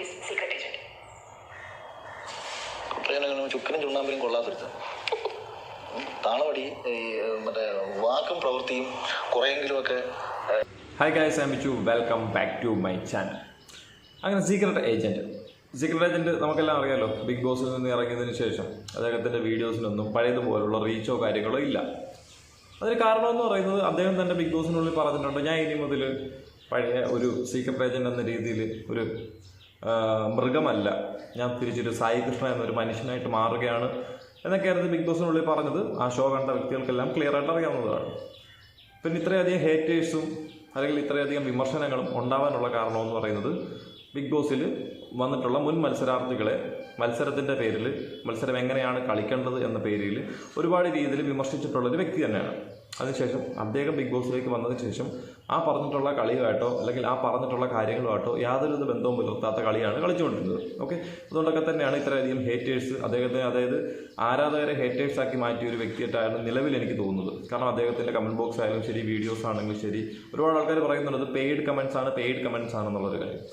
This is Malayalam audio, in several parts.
പ്ലീസ് സീക്രട്ട് ഏജന്റ് ചുക്കനും ചുണ്ണാമ്പിനും കൊള്ളാത്തൊരുത്ത താളവടി ഈ മറ്റേ വാക്കും പ്രവൃത്തിയും കുറെയെങ്കിലുമൊക്കെ hi guys I Michu welcome back to my channel അങ്ങനെ സീക്രട്ട് ഏജന്റ് സീക്രട്ട് ഏജന്റ് നമുക്കെല്ലാം അറിയാലോ. ബിഗ് ബോസിൽ നിന്ന് ഇറങ്ങിയതിന് ശേഷം അദ്ദേഹത്തിന്റെ വീഡിയോസിനൊന്നും പഴയതുപോലുള്ള റീച്ചോ കാര്യങ്ങളോ ഇല്ല. അതിന് കാരണമെന്ന് പറയുന്നത് അദ്ദേഹം തന്നെ ബിഗ് ബോസിനുള്ളിൽ പറഞ്ഞിട്ടുണ്ട് ഞാൻ ഇനി മുതൽ പഴയ ഒരു സീക്രട്ട് ഏജന്റ് എന്ന രീതിയിൽ ഒരു മൃഗമല്ല. ഞാൻ തിരിച്ചൊരു സായി കൃഷ്ണ എന്നൊരു മനുഷ്യനായിട്ട് മാറുകയാണ് എന്നൊക്കെയായിരുന്നു ബിഗ് ബോസിനുള്ളിൽ പറഞ്ഞത്. ആ ഷോ കണ്ട വ്യക്തികൾക്കെല്ലാം ക്ലിയർ ആയിട്ട് അറിയാവുന്നതാണ്. പിന്നെ ഇത്രയധികം ഹേറ്റേഴ്സും അല്ലെങ്കിൽ ഇത്രയധികം വിമർശനങ്ങളും ഉണ്ടാവാനുള്ള കാരണമെന്ന് പറയുന്നത് ബിഗ് ബോസിൽ വന്നിട്ടുള്ള മുൻ മത്സരാർത്ഥികളെ മത്സരത്തിന്റെ പേരിൽ മത്സരം എങ്ങനെയാണ് കളിക്കേണ്ടത് എന്ന പേരിൽ ഒരുപാട് രീതിയിൽ വിമർശിച്ചിട്ടുള്ള ഒരു വ്യക്തി തന്നെയാണ്. അതിനുശേഷം അദ്ദേഹം ബിഗ് ബോസിലേക്ക് വന്നതിന് ശേഷം ആ പറഞ്ഞിട്ടുള്ള കളിയുമായിട്ടോ അല്ലെങ്കിൽ ആ പറഞ്ഞിട്ടുള്ള കാര്യങ്ങളുമായിട്ടോ യാതൊരു ബന്ധവും പുലർത്താത്ത കളിയാണ് കളിച്ചുകൊണ്ടിരുന്നത്. ഓക്കെ അതുകൊണ്ടൊക്കെ തന്നെയാണ് ഇത്രയധികം ഹേറ്റേഴ്സ് അദ്ദേഹത്തെ അതായത് ആരാധകരെ ഹേറ്റേഴ്സ് ആക്കി മാറ്റിയ ഒരു വ്യക്തിയായിട്ടായിരുന്നു നിലവിൽ എനിക്ക് തോന്നുന്നത്. കാരണം അദ്ദേഹത്തിന്റെ കമന്റ് ബോക്സ് ആയാലും ശരി വീഡിയോസ് ആണെങ്കിലും ശരി ഒരുപാട് ആൾക്കാർ പറയുന്നുണ്ട് പെയ്ഡ് കമൻസ് ആണ് പെയ്ഡ് കമൻസ് ആണെന്നുള്ളൊരു കാര്യം.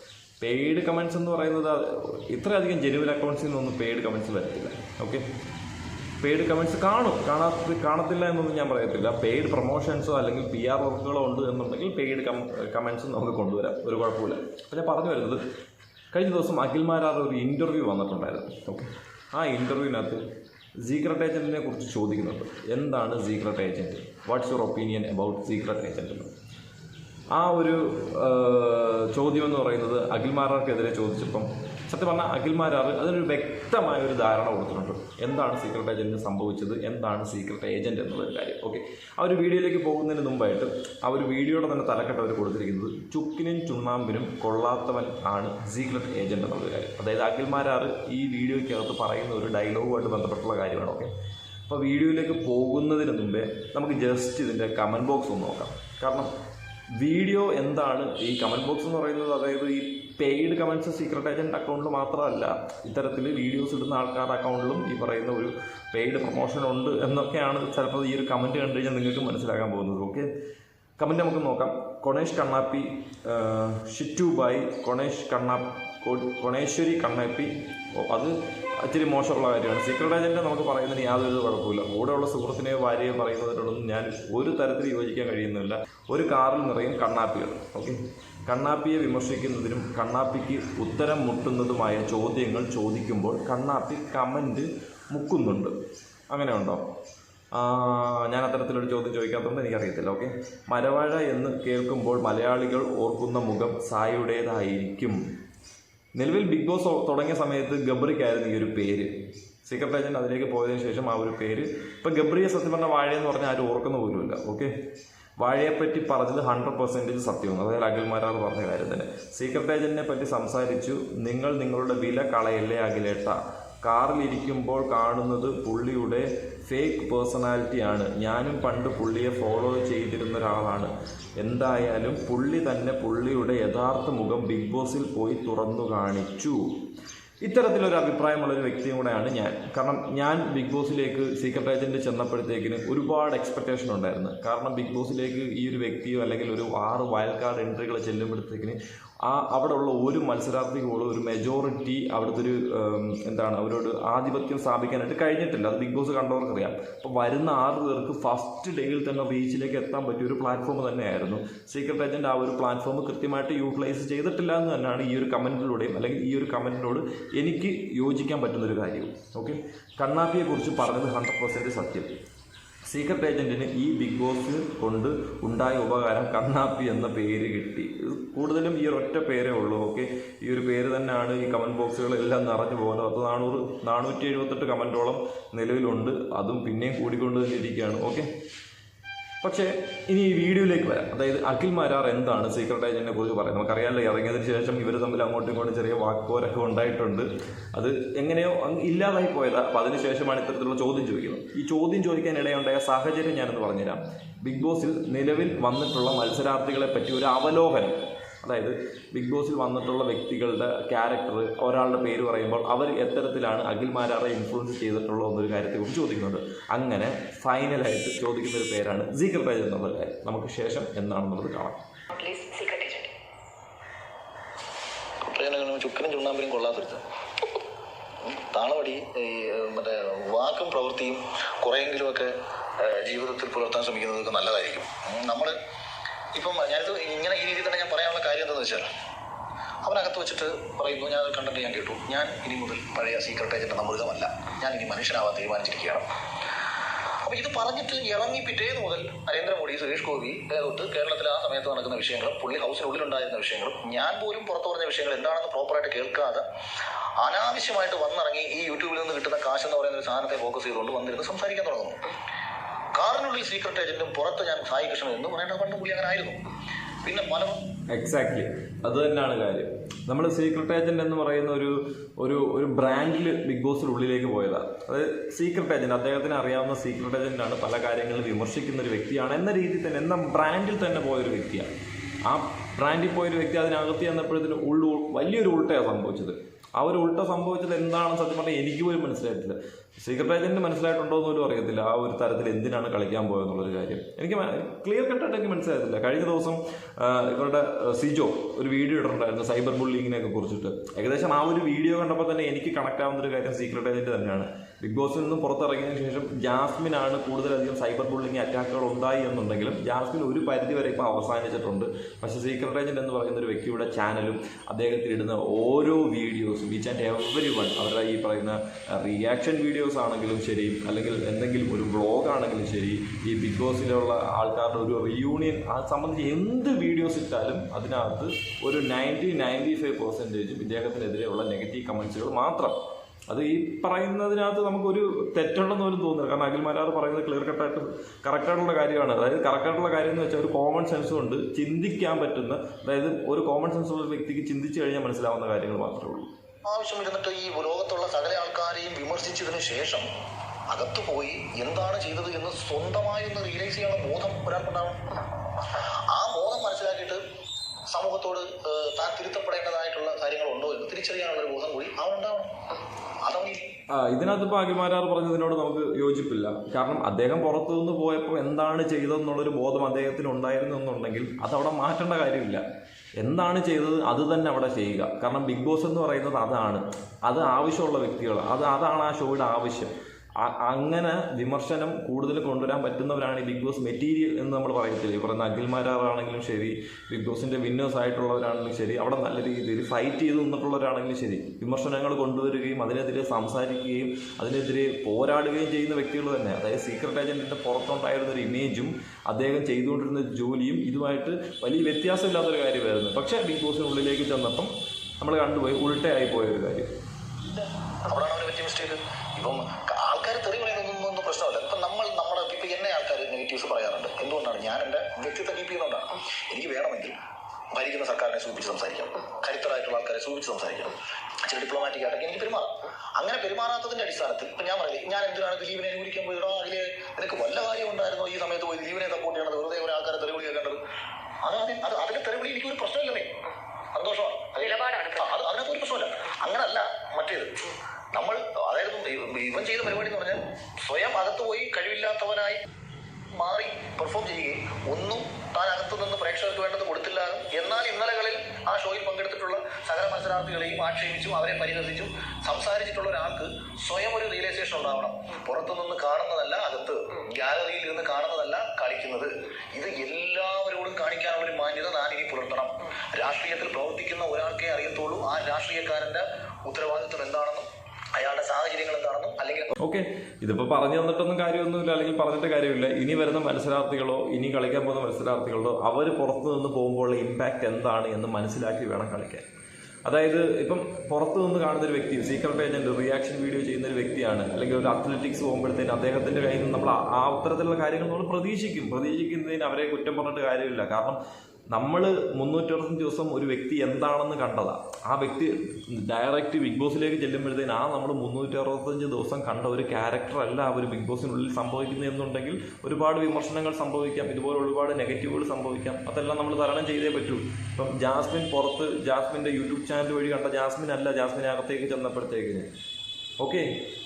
പെയ്ഡ് കമൻസ് എന്ന് പറയുന്നത് ഇത്രയധികം ജെനുവൽ അക്കൗണ്ട്സിൽ നിന്നൊന്നും പെയ്ഡ് കമൻസ് വരത്തില്ല. ഓക്കെ പെയ്ഡ് കമൻസ് കാണും. കാണാത്ത കാണത്തില്ല എന്നൊന്നും ഞാൻ പറയത്തില്ല. പെയ്ഡ് പ്രൊമോഷൻസോ അല്ലെങ്കിൽ പി ആർ വർക്കുകളോ ഉണ്ട് എന്നുണ്ടെങ്കിൽ പെയ്ഡ് കം കമന്റ്സും നമുക്ക് കൊണ്ടുവരാം. ഒരു കുഴപ്പമില്ല. അപ്പോൾ ഞാൻ പറഞ്ഞു വരുന്നത് കഴിഞ്ഞ ദിവസം അഖിൽമാരാർ ഒരു ഇന്റർവ്യൂ വന്നിട്ടുണ്ടായിരുന്നു. ഓക്കെ ആ ഇന്റർവ്യൂവിനകത്ത് സീക്രട്ട് ഏജന്റിനെ കുറിച്ച് ചോദിക്കുന്നുണ്ട്. എന്താണ് secret agent what's your opinion about secret agent എന്ന്. ആ ഒരു ചോദ്യം എന്ന് പറയുന്നത് അഖിൽമാരാർക്കെതിരെ ചോദിച്ചപ്പം സത്യം പറഞ്ഞാൽ അഖിൽമാരാർ അതിനൊരു വ്യക്തമായ ഒരു ധാരണ കൊടുത്തിട്ടുണ്ട്. എന്താണ് സീക്രട്ട് ഏജന്റിന് സംഭവിച്ചത്? എന്താണ് സീക്രട്ട് ഏജന്റ് എന്നുള്ളൊരു കാര്യം. ഓക്കെ ആ ഒരു വീഡിയോയിലേക്ക് പോകുന്നതിന് മുമ്പായിട്ട് ആ ഒരു വീഡിയോയുടെ തന്നെ തലക്കെട്ട് അവർ കൊടുത്തിരിക്കുന്നത് ചുക്കിനും ചുണ്ണാമ്പിനും കൊള്ളാത്തവൻ ആണ് സീക്രട്ട് ഏജന്റ് എന്നുള്ളൊരു കാര്യം. അതായത് അഖിൽമാരാർ ഈ വീഡിയോയ്ക്കകത്ത് പറയുന്ന ഒരു ഡയലോഗുമായിട്ട് ബന്ധപ്പെട്ടുള്ള കാര്യമാണ്. ഓക്കെ അപ്പോൾ വീഡിയോയിലേക്ക് പോകുന്നതിന് മുമ്പേ നമുക്ക് ജസ്റ്റ് ഇതിന്റെ കമന്റ് ബോക്സ് ഒന്ന് നോക്കാം. കാരണം വീഡിയോ എന്താണ്? ഈ കമന്റ് ബോക്സ് എന്ന് പറയുന്നത് അതായത് ഈ പെയ്ഡ് കമന്റ്സ് സീക്രട്ട് ഏജന്റ് അക്കൗണ്ടിൽ മാത്രമല്ല ഇത്തരത്തിൽ വീഡിയോസ് ഇടുന്ന ആൾക്കാരുടെ അക്കൗണ്ടിലും ഈ പറയുന്ന ഒരു പെയ്ഡ് പ്രൊമോഷൻ ഉണ്ട് എന്നൊക്കെയാണ് ചിലപ്പോൾ ഈ ഒരു കമന്റ് കണ്ടു കഴിഞ്ഞാൽ നിങ്ങൾക്ക് മനസ്സിലാക്കാൻ പോകുന്നത്. ഓക്കെ കമന്റ് നമുക്ക് നോക്കാം. കൊണേഷ് കണ്ണാപ്പി ഷിറ്റു ബായ് കൊണേഷ് കണ്ണാ കൊ- കൊണേശ്വരി കണ്ണാപ്പി. അത് ഇച്ചിരി മോശമുള്ള കാര്യമാണ്. സീക്രട്ട് ഏജന്റ് നമുക്ക് പറയുന്നതിന് യാതൊരു കുഴപ്പമില്ല. കൂടെയുള്ള സുഹൃത്തിനെയോ ഭാര്യയോ പറയുന്നതിനോടൊന്നും ഞാൻ ഒരു തരത്തിൽ യോജിക്കാൻ കഴിയുന്നില്ല. ഒരു കാറിൽ നിറയും കണ്ണാപ്പികൾ. ഓക്കെ കണ്ണാപ്പിയെ വിമർശിക്കുന്നതിനും കണ്ണാപ്പിക്ക് ഉത്തരം മുട്ടുന്നതുമായ ചോദ്യങ്ങൾ ചോദിക്കുമ്പോൾ കണ്ണാപ്പി കമന്റ് മുക്കുന്നുണ്ട്. അങ്ങനെ ഉണ്ടോ? ഞാൻ അത്തരത്തിലൊരു ചോദ്യം ചോദിക്കാത്തതുകൊണ്ട് എനിക്കറിയത്തില്ല. ഓക്കെ മരവാഴ എന്ന് കേൾക്കുമ്പോൾ മലയാളികൾ ഓർക്കുന്ന മുഖം സായിയുടേതായിരിക്കും നിലവിൽ ബിഗ് ബോസ് തുടങ്ങിയ സമയത്ത് ഗബ്രിക്കായിരുന്നു ഈ ഒരു പേര്. സീക്രട്ട് ഏജന്റ് അതിലേക്ക് പോയതിനു ശേഷം ആ ഒരു പേര്. ഇപ്പം ഗബ്രിയെ സത്യം പറഞ്ഞ വാഴ എന്ന് പറഞ്ഞാൽ ആരും ഓർക്കുന്ന പോലുമില്ല ഓക്കെ വാഴയെപ്പറ്റി പറഞ്ഞത് ഹൺഡ്രഡ് പെർസെന്റേജ് സത്യമാണ്. അതായത് അഖിൽമാരാർ പറഞ്ഞ കാര്യം തന്നെ. സീക്രട്ട് ഏജന്റിനെ പറ്റി സംസാരിച്ചു നിങ്ങൾ നിങ്ങളുടെ വില കളയല്ലേ അഖിലേട്ട? കാറിലിരിക്കുമ്പോൾ കാണുന്നത് പുള്ളിയുടെ ഫേക്ക് പേഴ്സണാലിറ്റിയാണ് ഞാനും പണ്ട് പുള്ളിയെ ഫോളോ ചെയ്തിരുന്ന ഒരാളാണ്. എന്തായാലും പുള്ളി തന്നെ പുള്ളിയുടെ യഥാർത്ഥ മുഖം ബിഗ് ബോസിൽ പോയി തുറന്നു കാണിച്ചു. ഇത്തരത്തിലൊരു അഭിപ്രായമുള്ളൊരു വ്യക്തിയും കൂടെയാണ് ഞാൻ. കാരണം ഞാൻ ബിഗ് ബോസിലേക്ക് സീക്രട്ട് ഏജന്റ് ചെന്നപ്പോഴത്തേക്കിന് ഒരുപാട് എക്സ്പെക്റ്റേഷൻ ഉണ്ടായിരുന്നു. കാരണം ബിഗ് ബോസിലേക്ക് ഈ ഒരു വ്യക്തിയോ അല്ലെങ്കിൽ ഒരു ആറ് വൈൽഡ് കാർഡ് എൻട്രികൾ ചെല്ലുമ്പോഴത്തേക്കിന് ആ അവിടെ ഉള്ള ഒരു മത്സരാർത്ഥികളും ഒരു മെജോറിറ്റി അവിടുത്തെ ഒരു എന്താണ് അവരോട് ആധിപത്യം സ്ഥാപിക്കാനായിട്ട് കഴിഞ്ഞിട്ടില്ല. അത് ബിഗ് ബോസ് കണ്ടവർക്കറിയാം. അപ്പോൾ വരുന്ന ആറ് പേർക്ക് ഫസ്റ്റ് ഡേയിൽ തന്നെ റീച്ചിലേക്ക് എത്താൻ പറ്റിയ ഒരു പ്ലാറ്റ്ഫോം തന്നെയായിരുന്നു. സീക്രട്ട് ഏജന്റ് ആ ഒരു പ്ലാറ്റ്ഫോം കൃത്യമായിട്ട് യൂട്ടിലൈസ് ചെയ്തിട്ടില്ല എന്ന് തന്നെയാണ് ഈ ഒരു കമന്റിലൂടെയും അല്ലെങ്കിൽ ഈ ഒരു കമന്റിനോട് എനിക്ക് യോജിക്കാൻ പറ്റുന്നൊരു കാര്യവും. ഓക്കെ കണ്ണാപ്പിയെ കുറിച്ച് പറഞ്ഞത് ഹൺഡ്രഡ് പെർസെന്റ് സത്യം. സീക്രട്ട് ഏജന്റിന് ഈ ബിഗ് ബോസ് കൊണ്ട് ഉണ്ടായ ഉപകാരം കണ്ണാപ്പി എന്ന പേര് കിട്ടി. കൂടുതലും ഈ ഒരൊറ്റ പേരേ ഉള്ളൂ ഓക്കെ? ഈ ഒരു പേര് തന്നെയാണ് ഈ കമന്റ് ബോക്സുകളെല്ലാം നിറഞ്ഞു പോകുന്നത്. അത് നാനൂറ് നാനൂറ്റി എഴുപത്തെട്ട് കമന്റോളം നിലവിലുണ്ട്. അതും പിന്നെയും കൂടിക്കൊണ്ട് തന്നെ ഇരിക്കുകയാണ് ഓക്കെ? പക്ഷേ ഇനി ഈ വീഡിയോയിലേക്ക് വരാം. അതായത് അഖിൽ മാരാർ എന്താണ് സീക്രട്ട് ഏജന്റിനെ കുറിച്ച് പറയുന്നത്? നമുക്കറിയാമല്ലോ ഇറങ്ങിയതിന് ശേഷം ഇവർ തമ്മിൽ അങ്ങോട്ടും ഇങ്ങോട്ടും ചെറിയ വാക്കോരൊക്കെ ഉണ്ടായിട്ടുണ്ട്. അത് എങ്ങനെയോ ഇല്ലാതായി പോയതാ. അപ്പം അതിനുശേഷമാണ് ഇത്തരത്തിലുള്ള ചോദ്യം ചോദിക്കുന്നത്. ഈ ചോദ്യം ചോദിക്കാൻ ഇടയുണ്ടായ സാഹചര്യം ഞാനെന്ന് പറഞ്ഞുതരാം. ബിഗ് ബോസിൽ നിലവിൽ വന്നിട്ടുള്ള മത്സരാർത്ഥികളെ പറ്റി ഒരു അവലോകനം. അതായത് ബിഗ് ബോസിൽ വന്നിട്ടുള്ള വ്യക്തികളുടെ ക്യാരക്ടർ ഒരാളുടെ പേര് പറയുമ്പോൾ അവർ എത്തരത്തിലാണ് അഖിൽമാരാറെ ഇൻഫ്ലുവൻസ് ചെയ്തിട്ടുള്ള എന്നൊരു കാര്യത്തെക്കുറിച്ച് ചോദിക്കുന്നുണ്ട് അങ്ങനെ ഫൈനലായിട്ട് ചോദിക്കുന്ന ഒരു പേരാണ് സീക്രട്ട് ഏജന്റ് എന്നുള്ള കാര്യം നമുക്ക് ശേഷം എന്താണെന്നുള്ളത് കാണാം. ചുക്കനും ചുണ്ണാമ്പിനും കൊള്ളാത്തൊരുത്തൻ. ഉം. താളവടി ഈ മറ്റേ വാക്കും പ്രവൃത്തിയും കുറേയെങ്കിലുമൊക്കെ ജീവിതത്തിൽ പുലർത്താൻ ശ്രമിക്കുന്നതൊക്കെ നല്ലതായിരിക്കും. നമ്മൾ ഇപ്പം ഞാനിത് ഇങ്ങനെ ഈ രീതിയിൽ തന്നെ ഞാൻ പറയാനുള്ള കാര്യം എന്താണെന്ന് വെച്ചാൽ അവനകത്ത് വെച്ചിട്ട് പറയുന്നു ഞാൻ കണ്ടന്റ് ഞാൻ കേട്ടു. ഞാൻ ഇനി മുതൽ പഴയ സീക്രട്ട് ഏജന്റ് മൃഗമല്ല. ഞാൻ ഇനി മനുഷ്യനാവാൻ തീരുമാനിച്ചിരിക്കുകയാണ്. അപ്പൊ ഇത് പറഞ്ഞിട്ട് ഇറങ്ങി പിറ്റേന്ന് മുതൽ നരേന്ദ്രമോദി സുരേഷ് ഗോപി തൊട്ട് കേരളത്തിൽ ആ സമയത്ത് നടക്കുന്ന വിഷയങ്ങളും പുള്ളി ഹൗസിനുള്ളിലുണ്ടായിരുന്ന വിഷയങ്ങളും ഞാൻ പോലും പുറത്തു പറഞ്ഞ വിഷയങ്ങൾ എന്താണെന്ന് പ്രോപ്പറായിട്ട് കേൾക്കാതെ അനാവശ്യമായിട്ട് വന്നിറങ്ങി ഈ യൂട്യൂബിൽ നിന്ന് കിട്ടുന്ന കാശ് എന്ന് പറയുന്ന ഒരു സാധനത്തെ ഫോക്കസ് ചെയ്തുകൊണ്ട് വന്നിരുന്ന് സംസാരിക്കാൻ തുടങ്ങുന്നു. കാറിനുള്ളിൽ സീക്രട്ട് ഏജന്റും പുറത്ത് ഞാൻ സായി കൃഷ്ണൻ എന്ന് പറയേണ്ട പണ്ട് പുള്ളി അങ്ങനെ ആയിരുന്നു പിന്നെ പല എക്സാക്ട്ലി അത് തന്നെയാണ് കാര്യം. നമ്മൾ സീക്രട്ട് ഏജന്റ് എന്ന് പറയുന്ന ഒരു ഒരു ഒരു ബ്രാൻഡിൽ ബിഗ് ബോസിൽ ഉള്ളിലേക്ക് പോയതാണ് അതായത് സീക്രട്ട് ഏജന്റ് അദ്ദേഹത്തിന് അറിയാവുന്ന സീക്രട്ട് ഏജന്റാണ് പല കാര്യങ്ങളും വിമർശിക്കുന്ന ഒരു വ്യക്തിയാണ്. എന്ന രീതിയിൽ തന്നെ എന്ന ബ്രാൻഡിൽ തന്നെ പോയൊരു വ്യക്തിയാണ്. ആ ബ്രാൻഡിൽ പോയൊരു വ്യക്തി അതിനകത്ത് ചെന്നപ്പോഴത്തേന് ഉള്ളു വലിയൊരു ഉൾട്ടയാണ് സംഭവിച്ചത്. ആ ഒരു ഉൾട്ട സംഭവിച്ചത് എന്താണെന്ന് സത്യം പറഞ്ഞാൽ എനിക്ക് പോലും മനസ്സിലായിട്ടില്ല. സീക്രട്ട് ഏജന്റിന് മനസ്സിലായിട്ടുണ്ടോ എന്ന് പോലും അറിയത്തില്ല. ആ ഒരു തരത്തിൽ എന്തിനാണ് കളിക്കാൻ പോയെന്നുള്ളൊരു കാര്യം. എനിക്ക് ക്ലിയർ കട്ടായിട്ട് എനിക്ക് മനസ്സിലായിട്ടില്ല കഴിഞ്ഞ ദിവസം ഇവരുടെ സിജോ ഒരു വീഡിയോ ഇട്ടിട്ടുണ്ടായിരുന്നു സൈബർ ബുള്ളിങ്ങിനെ ഒക്കെ കുറിച്ചിട്ട്. ഏകദേശം ആ ഒരു വീഡിയോ കണ്ടപ്പോൾ തന്നെ എനിക്ക് കണക്ട് ആവുന്ന ഒരു കാര്യം സീക്രട്ട് ഏജന്റ് തന്നെയാണ്. ബിഗ് ബോസിൽ നിന്നും പുറത്തിറങ്ങിയതിനു ശേഷം ജാസ്മിനാണ് കൂടുതലധികം സൈബർ ബുള്ളിങ് അറ്റാക്കുകൾ ഉണ്ടായി എന്നുണ്ടെങ്കിലും ജാസ്മിൻ ഒരു പരിധി വരെ ഇപ്പോൾ അവസാനിച്ചിട്ടുണ്ട്. പക്ഷേ സീക്രട്ട് ഏജന്റ് എന്ന് പറയുന്ന ഒരു വ്യക്തിയുടെ ചാനലും അദ്ദേഹത്തിൽ ഇടുന്ന ഓരോ വീഡിയോസും ഈച്ച് ആൻഡ് എവറി വൺ അവരുടെ ഈ പറയുന്ന റിയാക്ഷൻ വീഡിയോസ് ആണെങ്കിലും ശരി അല്ലെങ്കിൽ എന്തെങ്കിലും ഒരു വ്ളോഗ് ആണെങ്കിലും ശരി ഈ ബിഗ് ബോസിലുള്ള ആൾക്കാരുടെ ഒരു റിയൂണിയൻ അത് സംബന്ധിച്ച് എന്ത് വീഡിയോസ് ഇട്ടാലും അതിനകത്ത് ഒരു നയന്റി നയന്റി ഫൈവ് പെർസെന്റേജും ഇദ്ദേഹത്തിനെതിരെയുള്ള നെഗറ്റീവ് കമൻസുകൾ മാത്രം. അത് ഈ പറയുന്നതിനകത്ത് നമുക്കൊരു തെറ്റുണ്ടെന്ന് പോലും തോന്നുന്നില്ല. കാരണം അഖിൽമാരാർ പറയുന്നത് ക്ലിയർ കട്ടായിട്ട് കറക്റ്റായിട്ടുള്ള കാര്യമാണ്. അതായത് കറക്റ്റായിട്ടുള്ള കാര്യം എന്ന് വെച്ചാൽ ഒരു കോമൺ സെൻസ് കൊണ്ട് ചിന്തിക്കാൻ പറ്റുന്ന അതായത് ഒരു കോമൺ സെൻസ് ഉള്ള വ്യക്തിക്ക് ചിന്തിച്ചു കഴിഞ്ഞാൽ മനസ്സിലാവുന്ന കാര്യങ്ങൾ മാത്രമേ ഉള്ളൂ. ആവശ്യം ഇരുന്നിട്ട് ഈ ലോകത്തുള്ള സകല ആൾക്കാരെയും വിമർശിച്ചതിനു ശേഷം അകത്തു പോയി എന്താണ് ചെയ്തത് എന്ന് സ്വന്തമായി ഒന്ന് റിയലൈസ് ചെയ്യാനുള്ള ബോധം ഒരാൾക്കുണ്ടാവണം. ആ ബോധം മനസ്സിലാക്കിയിട്ട് സമൂഹത്തോട് താൻ തിരുത്തപ്പെടേണ്ടതായിട്ടുള്ള കാര്യങ്ങളുണ്ടോ എന്ന് തിരിച്ചറിയാനുള്ള ഒരു ബോധം കൂടി അവനുണ്ടാവണം. ഇതിനകത്ത് ഇപ്പോൾ അഖിമാരാർ പറഞ്ഞതിനോട് നമുക്ക് യോജിപ്പില്ല. കാരണം അദ്ദേഹം പുറത്തു നിന്ന് പോയപ്പോൾ എന്താണ് ചെയ്തതെന്നുള്ളൊരു ബോധം അദ്ദേഹത്തിന് ഉണ്ടായിരുന്നു എന്നുണ്ടെങ്കിൽ അതവിടെ മാറ്റേണ്ട കാര്യമില്ല. എന്താണ് ചെയ്തത് അത് തന്നെ അവിടെ ചെയ്യുക. കാരണം ബിഗ് ബോസ് എന്ന് പറയുന്നത് അതാണ്. അത് ആവശ്യമുള്ള വ്യക്തികൾ അത് അതാണ് ആ ഷോയുടെ ആവശ്യം. അങ്ങനെ വിമർശനം കൂടുതൽ കൊണ്ടുവരാൻ പറ്റുന്നവരാണ് ഈ ബിഗ് ബോസ് മെറ്റീരിയൽ എന്ന് നമ്മൾ പറയത്തില്ല? ഈ പറയുന്ന അഖിൽമാരാണെങ്കിലും ശരി ബിഗ് ബോസിന്റെ വിന്നേഴ്സ് ആയിട്ടുള്ളവരാണെങ്കിലും ശരി അവിടെ നല്ല രീതിയിൽ ഫൈറ്റ് ചെയ്ത് നിന്നിട്ടുള്ളവരാണെങ്കിലും ശരി വിമർശനങ്ങൾ കൊണ്ടുവരികയും അതിനെതിരെ സംസാരിക്കുകയും അതിനെതിരെ പോരാടുകയും ചെയ്യുന്ന വ്യക്തികൾ തന്നെ. അതായത് സീക്രട്ട് ഏജന്റിന്റെ പുറത്തുണ്ടായിരുന്ന ഒരു ഇമേജും അദ്ദേഹം ചെയ്തുകൊണ്ടിരുന്ന ജോലിയും ഇതുമായിട്ട് വലിയ വ്യത്യാസമില്ലാത്തൊരു കാര്യമായിരുന്നു. പക്ഷേ ബിഗ് ബോസിനുള്ളിലേക്ക് ചെന്നപ്പം നമ്മൾ കണ്ടുപോയി ഉൾട്ടയായി പോയ ഒരു കാര്യം. മിസ്റ്റേക്ക് ഇപ്പം നെഗറ്റീവ്സ് പറയാറുണ്ട്. എന്തുകൊണ്ടാണ്? ഞാൻ എന്റെ വ്യക്തിത്വം കീപ്പ് ചെയ്യുന്നതുകൊണ്ടാണ്. എനിക്ക് വേണമെങ്കിൽ ഭരിക്കുന്ന സർക്കാരിനെ സൂചിപ്പിച്ച് സംസാരിക്കാം. കരുത്തരായിട്ടുള്ള ആൾക്കാരെ സൂചിപ്പിച്ച് സംസാരിക്കാം. ചില ഡിപ്ലോമാറ്റിക് ആയിട്ടൊക്കെ എനിക്ക് പെരുമാറാം. അങ്ങനെ പെരുമാറാത്തതിന്റെ അടിസ്ഥാനത്തിൽ ഇപ്പൊ ഞാൻ പറയില്ല ഞാൻ എന്തിനാണ് ദിലീപിനെ അനുകൂലിക്കാൻ പോയിടോ അതിലെ നിനക്ക് വല്ല കാര്യം ഉണ്ടായിരുന്നോ ഈ സമയത്ത് പോയി? ദിലീപിനെ സപ്പോർട്ട് ചെയ്യണത് വെറുതെ ഒരു ആൾക്കാരെ തെറിവിളി കേൾക്കേണ്ടത്? അത് അത് അതിന്റെ എനിക്ക് ഒരു മാറി പെർഫോം ചെയ്യുകയും ഒന്നും താൻ അകത്തു നിന്ന് പ്രേക്ഷകർക്ക് വേണ്ടത് കൊടുത്തില്ല എന്നാൽ ഇന്നലകളിൽ ആ ഷോയിൽ പങ്കെടുത്തിട്ടുള്ള സകല മത്സരാർത്ഥികളെയും ആക്ഷേപിച്ചും അവരെ പരിഹസിച്ചും സംസാരിച്ചിട്ടുള്ള ഒരാൾക്ക് സ്വയം ഒരു റിയലൈസേഷൻ ഉണ്ടാവണം. പുറത്തു നിന്ന് കാണുന്നതല്ല അകത്ത് ഗാലറിയിൽ നിന്ന് കാണുന്നതല്ല കളിക്കുന്നത്. ഇത് എല്ലാവരോടും കാണിക്കാനുള്ള ഒരു മാന്യത താൻ ഇനി പുലർത്തണം. രാഷ്ട്രീയത്തിൽ പ്രവർത്തിക്കുന്ന ഒരാൾക്കേ അറിയത്തുള്ളൂ ആ രാഷ്ട്രീയക്കാരന്റെ ഉത്തരവാദിത്വം എന്താണെന്നും അയാളുടെ സാഹചര്യങ്ങൾ എന്താണെന്നും ഓക്കെ ഇതിപ്പോൾ പറഞ്ഞു തന്നിട്ടൊന്നും കാര്യമൊന്നുമില്ല അല്ലെങ്കിൽ പറഞ്ഞിട്ട് കാര്യമില്ല. ഇനി വരുന്ന മത്സരാർത്ഥികളോ ഇനി കളിക്കാൻ പോകുന്ന മത്സരാർത്ഥികളോ അവർ പുറത്തു നിന്ന് പോകുമ്പോൾ ഇമ്പാക്റ്റ് എന്താണ് എന്ന് മനസ്സിലാക്കി വേണം കളിക്കാൻ. അതായത് ഇപ്പം പുറത്തു നിന്ന് കാണുന്ന ഒരു വ്യക്തി സീക്രട്ട് ഏജന്റ് റിയാക്ഷൻ വീഡിയോ ചെയ്യുന്ന ഒരു വ്യക്തിയാണ് അല്ലെങ്കിൽ ഒരു അത്ലറ്റിക്സ് പോകുമ്പോഴത്തേന് അദ്ദേഹത്തിന്റെ കയ്യിൽ നിന്ന് നമ്മൾ ആ അത്തരത്തിലുള്ള കാര്യങ്ങൾ നമ്മൾ പ്രതീക്ഷിക്കും. പ്രതീക്ഷിക്കുന്നതിന് അവരെ കുറ്റം പറഞ്ഞിട്ട് കാര്യമില്ല. കാരണം നമ്മൾ മുന്നൂറ്ററുപത്തഞ്ച് ദിവസം ഒരു വ്യക്തി എന്താണെന്ന് കണ്ടതാ. ആ വ്യക്തി ഡയറക്റ്റ് ബിഗ് ബോസിലേക്ക് ചെല്ലുമ്പോഴത്തേന് ആ നമ്മൾ മുന്നൂറ്റി അറുപത്തഞ്ച് ദിവസം കണ്ട ഒരു ക്യാരക്ടർ അല്ല ആ ഒരു ബിഗ് ബോസിനുള്ളിൽ സംഭവിക്കുന്നത് എന്നുണ്ടെങ്കിൽ ഒരുപാട് വിമർശനങ്ങൾ സംഭവിക്കാം. ഇതുപോലെ ഒരുപാട് നെഗറ്റീവുകൾ സംഭവിക്കാം. അതെല്ലാം നമ്മൾ തരണം ചെയ്തേ പറ്റൂ. ഇപ്പം ജാസ്മിൻ പുറത്ത് ജാസ്മിന്റെ യൂട്യൂബ് ചാനൽ വഴി കണ്ട ജാസ്മിൻ അല്ല ജാസ്മിൻ അകത്തേക്ക് ചെന്നപ്പോഴത്തേക്കിന്. ഓക്കെ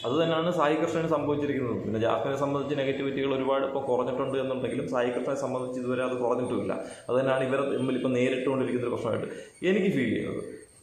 അത് തന്നെയാണ് സായി കൃഷ്ണന് സംഭവിച്ചിരിക്കുന്നത്. പിന്നെ ജാസ്മിനെ സംബന്ധിച്ച് നെഗറ്റിവിറ്റികൾ ഒരുപാട് ഇപ്പോൾ കുറഞ്ഞിട്ടുണ്ട് എന്നുണ്ടെങ്കിലും സായി കൃഷ്ണനെ സംബന്ധിച്ച് ഇതുവരെ അത് കുറഞ്ഞിട്ടുമില്ല. അത് തന്നെയാണ് ഇവരെ തമ്മിൽ ഇപ്പോൾ നേരിട്ടുകൊണ്ടിരിക്കുന്ന ഒരു പ്രശ്നമായിട്ട് എനിക്ക് ഫീൽ ചെയ്യുന്നത്.